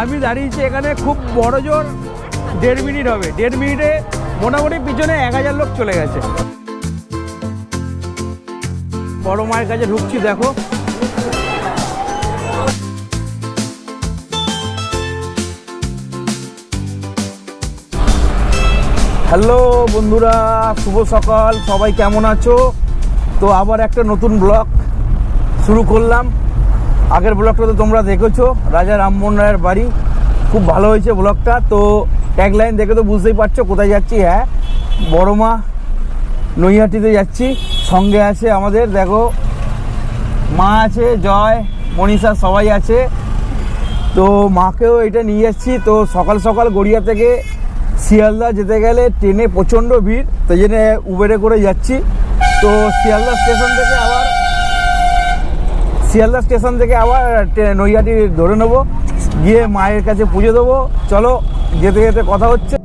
আমি দাঁড়িয়েছি এখানে খুব বড় জোর, দেড় মিনিট হবে। দেড় মিনিটে মোটামুটি পিছনে এক হাজার লোক চলে গেছে। বড় মায়ের কাছে ঢুকছি, দেখো। হ্যালো বন্ধুরা, শুভ সকাল, সবাই কেমন আছো? তো আবার একটা নতুন ব্লগ শুরু করলাম। আগের ব্লগটা তো তোমরা দেখেছ, রাজা রামমোহন রায়ের বাড়ি। খুব ভালো হয়েছে ব্লগটা, তো ট্যাগলাইন দেখে তো বুঝতেই পারছ কোথায় যাচ্ছি হ্যাঁ? বড় মা নৈহাটিতে যাচ্ছি, সঙ্গে আছে আমাদের, দেখো, মা আছে, জয়, মনীষা সবাই আছে। তো মাকেও এটা নিয়ে যাচ্ছি তো সকাল সকাল গড়িয়া থেকে শিয়ালদা যেতে গেলে ট্রেনে প্রচণ্ড ভিড় তাই জন্য উবেরে করে যাচ্ছি। তো শিয়ালদা স্টেশন থেকে আবার শিয়ালদা স্টেশন থেকে আবার নৈহাটি ধরে নেব। গিয়ে মায়ের কাছে পুজো দেবো। চলো, যেতে যেতে কথা হচ্ছে।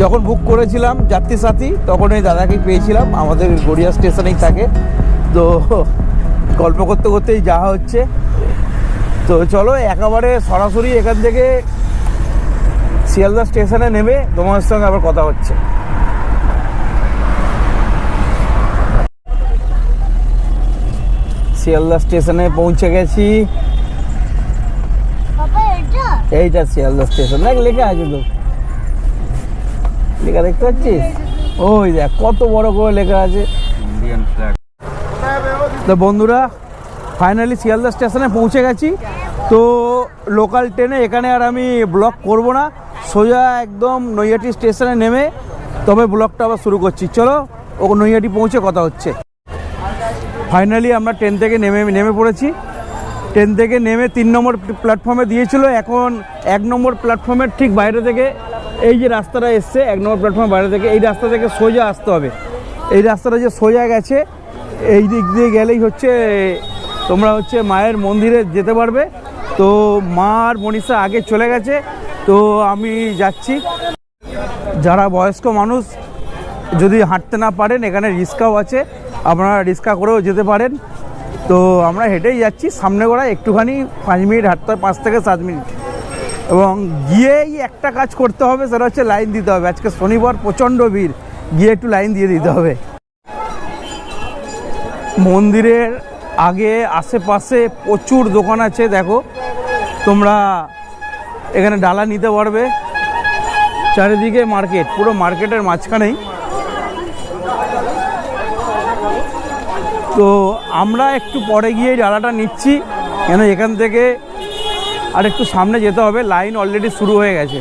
যখন বুক করেছিলাম যাত্রী সাথী তখন এই দাদাকে পেয়েছিলাম। আমাদের গড়িয়া স্টেশনেই থাকে। তো গল্প করতে করতেই যাওয়া হচ্ছে। তো চলো একেবারে সরাসরি এখান থেকে শিয়ালদা স্টেশনে নেমে তোমার সঙ্গে আবার কথা হচ্ছে। শিয়ালদা স্টেশনে পৌঁছে গেছি। এইটা? শিয়ালদা স্টেশন। দেখ লেখা আছে তো। লেখা দেখতে পাচ্ছিস? ওই দেখ কত বড় করে লেখা আছে। ইন্ডিয়ান ফ্ল্যাগ তো বন্ধুরা ফাইনালি শিয়ালদা স্টেশনে পৌঁছে গেছি। তো লোকাল ট্রেনে এখানে আর আমি ব্লক করব না। সোজা একদম নৈহাটি স্টেশনে নেমে তবে ব্লকটা আবার শুরু করছি। চলো, ও নৈহাটি পৌঁছে কথা হচ্ছে। ফাইনালি আমরা ট্রেন থেকে নেমে নেমে পড়েছি। ট্রেন থেকে নেমে তিন নম্বর প্ল্যাটফর্মে দিয়েছিল। এখন এক নম্বর প্ল্যাটফর্মের ঠিক বাইরে থেকে এই যে রাস্তাটা এসছে, এক নম্বর প্ল্যাটফর্মের বাইরে থেকে এই রাস্তা থেকে সোজা আসতে হবে। এই রাস্তাটা যে সোজা গেছে এই দিক দিয়ে গেলেই হচ্ছে, তোমরা হচ্ছে মায়ের মন্দিরে যেতে পারবে। তো মা আর মনীষা আগে চলে গেছে, তো আমি যাচ্ছি। যারা বয়স্ক মানুষ, যদি হাঁটতে না পারেন, এখানে রিক্সাও আছে, আপনারা রিক্সা করেও যেতে পারেন। তো আমরা হেঁটেই যাচ্ছি, সামনে গোড়া একটুখানি পাঁচ মিনিট হাঁটতে হয় পাঁচ থেকে সাত মিনিট। এবং গিয়েই একটা কাজ করতে হবে, সেটা হচ্ছে লাইন দিতে হবে। আজকে শনিবার প্রচণ্ড ভিড়, গিয়ে একটু লাইন দিয়ে দিতে হবে। মন্দিরের আগে, আশেপাশে প্রচুর দোকান আছে, দেখো। তোমরা এখানে ডালা নিতে পারবে। চারিদিকে মার্কেট, পুরো মার্কেটের মাঝখানেই। তো আমরা একটু পরে গিয়ে ডালাটা নিচ্ছি। কেন এখান থেকে আর একটু সামনে যেতে হবে, লাইন অলরেডি শুরু হয়ে গেছে।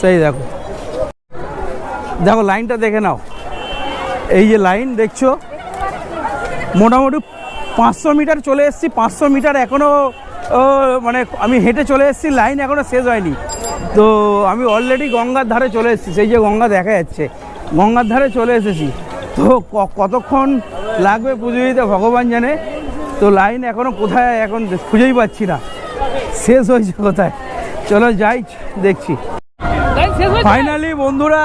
সেই দেখো। দেখো লাইনটা দেখে নাও। এই যে লাইন দেখছ মোটামুটি পাঁচশো মিটার চলে এসেছি পাঁচশো মিটার এখনও মানে আমি হেঁটে চলে এসেছি লাইন এখনও শেষ হয়নি। তো আমি অলরেডি গঙ্গার ধারে চলে এসেছি সেই যে গঙ্গা দেখা যাচ্ছে গঙ্গার ধারে চলে এসেছি। তো ক- কতক্ষণ লাগবে পুজো দিতে ভগবান জানে তো লাইন এখনও কোথায় এখন খুঁজেই পাচ্ছি না। শেষ হয়েছে কোথায়? চলো যাই দেখছি। ফাইনালি বন্ধুরা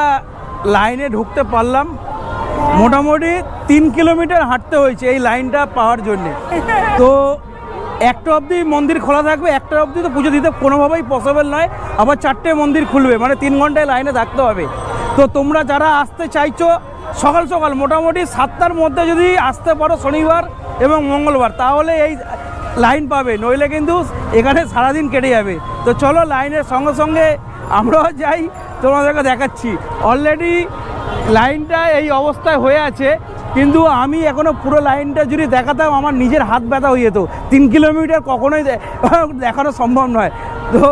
লাইনে ঢুকতে পারলাম। মোটামুটি তিন কিলোমিটার হাঁটতে হয়েছে এই লাইনটা পাওয়ার জন্যে। তো একটা অবধি মন্দির খোলা থাকবে, একটা অবধি তো পুজো দিতে কোনোভাবেই পসিবল নয়। আবার চারটে মন্দির খুলবে মানে তিন ঘন্টায় লাইনে থাকতে হবে। তো তোমরা যারা আসতে চাইছো, সকাল সকাল মোটামুটি সাতটার মধ্যে যদি আসতে পারো শনিবার এবং মঙ্গলবার, তাহলে এই লাইন পাবে। নইলে কিন্তু এখানে সারাদিন কেটে যাবে। তো চলো লাইনের সঙ্গে সঙ্গে আমরাও যাই। তোমাদেরকে দেখাচ্ছি। অলরেডি লাইনটা এই অবস্থায় হয়ে আছে, কিন্তু আমি এখনও পুরো লাইনটা যদি দেখাতাম, আমার নিজের হাত ব্যথা হয়ে যেত। তিন কিলোমিটার কখনোই দেখানো সম্ভব নয়। তো,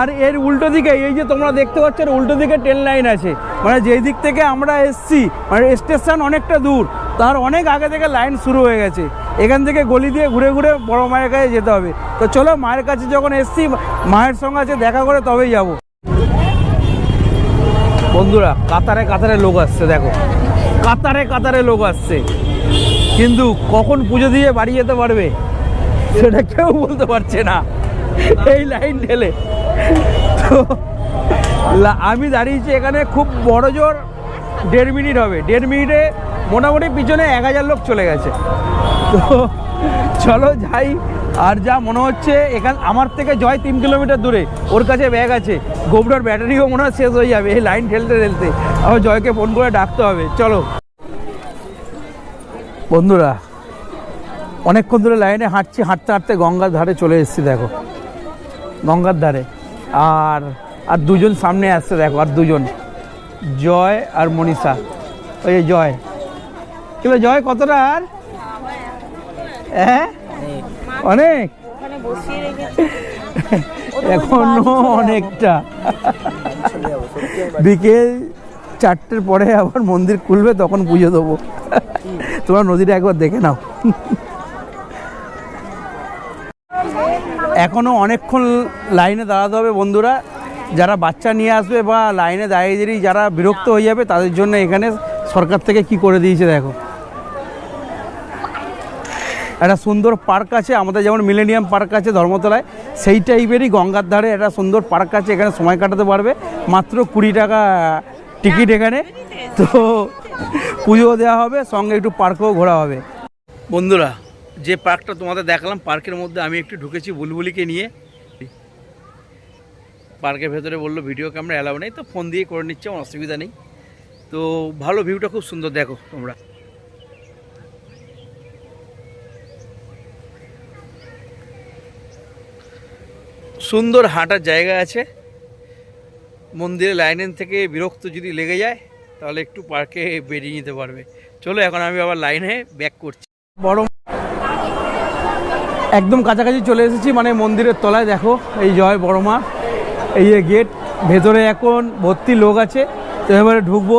আর এর উল্টো দিকে, এই যে তোমরা দেখতে পাচ্ছ উল্টো দিকে ট্রেন লাইন আছে। মানে যেই দিক থেকে আমরা এসছি মানে স্টেশন অনেকটা দূর, তার অনেক আগে থেকে লাইন শুরু হয়ে গেছে। এখান থেকে গলি দিয়ে ঘুরে ঘুরে বড় মায়ের কাছে যেতে হবে। তো চলো, মায়ের কাছে যখন এসছি, মায়ের সঙ্গে আছে, দেখা করে তবেই যাব। বন্ধুরা, কাতারে কাতারে লোক আসছে, দেখো। কাতারে কাতারে লোক আসছে। কিন্তু কখন পুজো দিয়ে বাড়ি যেতে পারবে, সেটা কেউ বলতে পারছে না। এই লাইন ঢেলে। আমি দাঁড়িয়েছি এখানে খুব বড় জোর, দেড় মিনিট হবে। দেড় মিনিটে মোটামুটি পিছনে এক হাজার লোক চলে গেছে। তো, চলো যাই। আর যা মনে হচ্ছে এখান আমার থেকে জয় তিন কিলোমিটার দূরে ওর কাছে ব্যাগ আছে। গোবরার ব্যাটারিও মনে হয় শেষ হয়ে যাবে এই লাইন ঠেলতে ঠেলতে। আবার জয়কে ফোন করে ডাকতে হবে চলো। বন্ধুরা অনেকক্ষণ ধরে লাইনে হাঁটছি হাঁটতে হাঁটতে গঙ্গার ধারে চলে এসেছি দেখো। গঙ্গার ধারে। আর আর দুজন সামনে আসছে দেখো আর দুজন। জয় আর মনীষা। ওই জয়। কিলো জয় কতটা আর? হ্যাঁ? অনেক। ওখানে এখনও অনেকটা। বিকেল চারটের পরে আবার মন্দির খুলবে তখন পুজো দেবো। তোমরা নদীটা একবার দেখে নাও। এখনও অনেকক্ষণ লাইনে দাঁড়াতে হবে বন্ধুরা। যারা বাচ্চা নিয়ে আসবে বা লাইনে দাঁড়িয়ে যারা বিরক্ত হয়ে যাবে তাদের জন্য এখানে সরকার থেকে কি করে দিয়েছে দেখো। একটা সুন্দর পার্ক আছে, আমাদের যেমন মিলেনিয়াম পার্ক আছে ধর্মতলায়, সেই টাইপেরই গঙ্গার ধারে একটা সুন্দর পার্ক আছে, এখানে সময় কাটাতে পারবে। মাত্র কুড়ি টাকা টিকিট এখানে। তো পুজো দেওয়া হবে, সঙ্গে একটু পার্কেও ঘোরা হবে। বন্ধুরা, যে পার্কটা তোমাদের দেখালাম, পার্কের মধ্যে আমি একটু ঢুকেছি বুলবুলিকে নিয়ে। পার্কের ভেতরে বলল, ভিডিও ক্যামেরা অ্যালাউ নেই, তো ফোন দিয়ে করে নিচ্ছে অসুবিধা নেই। তো ভালো ভিউটা খুব সুন্দর, দেখো তোমরা। সুন্দর হাঁটার জায়গা আছে। মন্দিরের লাইনের থেকে বিরক্ত যদি লেগে যায়, তাহলে একটু পার্কে বেরিয়ে নিতে পারবে। চলো, এখন আমি আবার লাইনে ব্যাক করছি। বড় একদম কাছাকাছি চলে এসেছি মানে মন্দিরের তলায়, দেখো, এই জয় বড় মা, এই গেট ভেতরে এখন ভর্তি লোক আছে, তো এবারে ঢুকবো।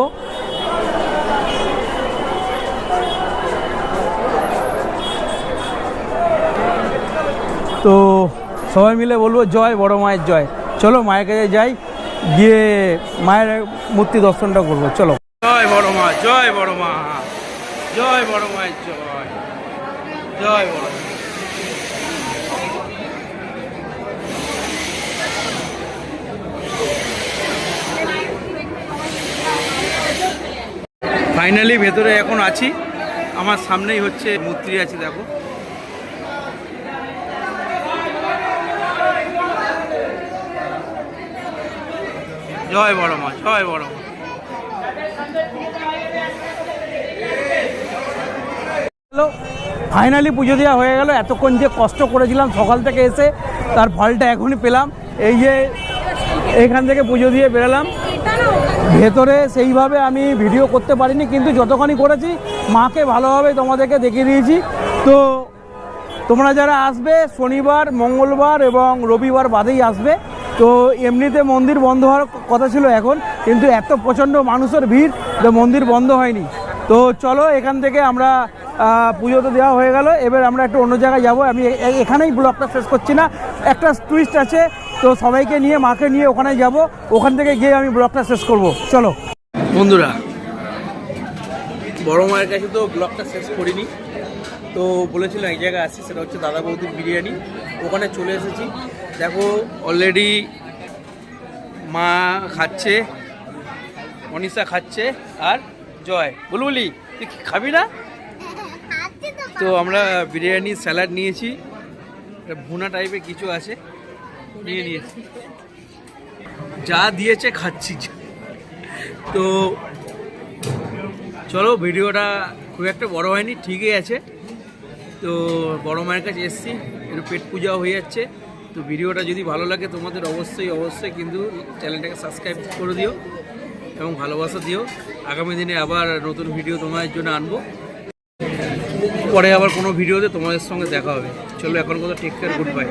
তো সবাই মিলে বলব জয়, বড় মায়ের জয়। চলো মায়ের কাছে যাই, গিয়ে মায়ের মূর্তি দর্শনটা করব। চলো। জয় বড় মা, জয় বড় মা, জয় বড় মায়ের জয় জয় বড় ফাইনালি ভেতরে এখন আছি। আমার সামনেই হচ্ছে মূর্তি আছে, দেখো। জয় বড় মা, জয় বড় মা। হ্যালো ফাইনালি পুজো দেওয়া হয়ে গেল, এতক্ষণ যে কষ্ট করেছিলাম সকাল থেকে এসে, তার ফলটা এখনই পেলাম। এই যে এখান থেকে পুজো দিয়ে বেরোলাম। ভেতরে সেইভাবে আমি ভিডিও করতে পারিনি, কিন্তু যতখানি করেছি, মাকে ভালোভাবে তোমাদেরকে দেখিয়ে দিয়েছি। তো তোমরা যারা আসবে, শনিবার, মঙ্গলবার এবং রবিবার বাদেই আসবে তো এমনিতে মন্দির বন্ধ হওয়ার কথা ছিল এখন, কিন্তু এত প্রচণ্ড মানুষের ভিড় তো মন্দির বন্ধ হয়নি। তো চলো, এখান থেকে আমরা পুজো তো দেওয়া হয়ে গেল, এবার আমরা একটু অন্য জায়গায় যাব। আমি এখানেই ব্লগটা শেষ করছি না। একটা টুইস্ট আছে, তো সবাইকে নিয়ে, মাকে নিয়ে ওখানে যাব। ওখান থেকে গিয়ে আমি ব্লগটা শেষ করব। চলো। বন্ধুরা, বড় মায়ের কাছে তো ব্লগটা শেষ করিনি। তো বলেছিলাম এক জায়গায় আসছি, সেটা হচ্ছে দাদা বৌদির বিরিয়ানি। ওখানে চলে এসেছি। দেখো অলরেডি মা খাচ্ছে, মনীষা খাচ্ছে, আর জয়। বুলবুলি, তুই খাবি না? তো আমরা বিরিয়ানি, স্যালাড নিয়েছি। ভুনা টাইপের কিছু আছে, নিয়ে নিয়েছি। যা দিয়েছে খাচ্ছি। তো চলো, ভিডিওটা খুব একটা বড় হয়নি, ঠিকই আছে। তো বড়ো মায়ের কাছে এসেছি, একটু পেট পূজাও হয়ে যাচ্ছে। তো ভিডিওটা যদি ভালো লাগে তোমাদের অবশ্যই অবশ্যই কিন্তু চ্যানেলটাকে সাবস্ক্রাইব করে দিও এবং ভালোবাসা দিও। আগামী দিনে আবার নতুন ভিডিও তোমাদের জন্য আনব। পরে আবার কোনো ভিডিওতে তোমাদের সঙ্গে দেখা হবে। চলো এখন কথা টেক কেয়ার গুড বাই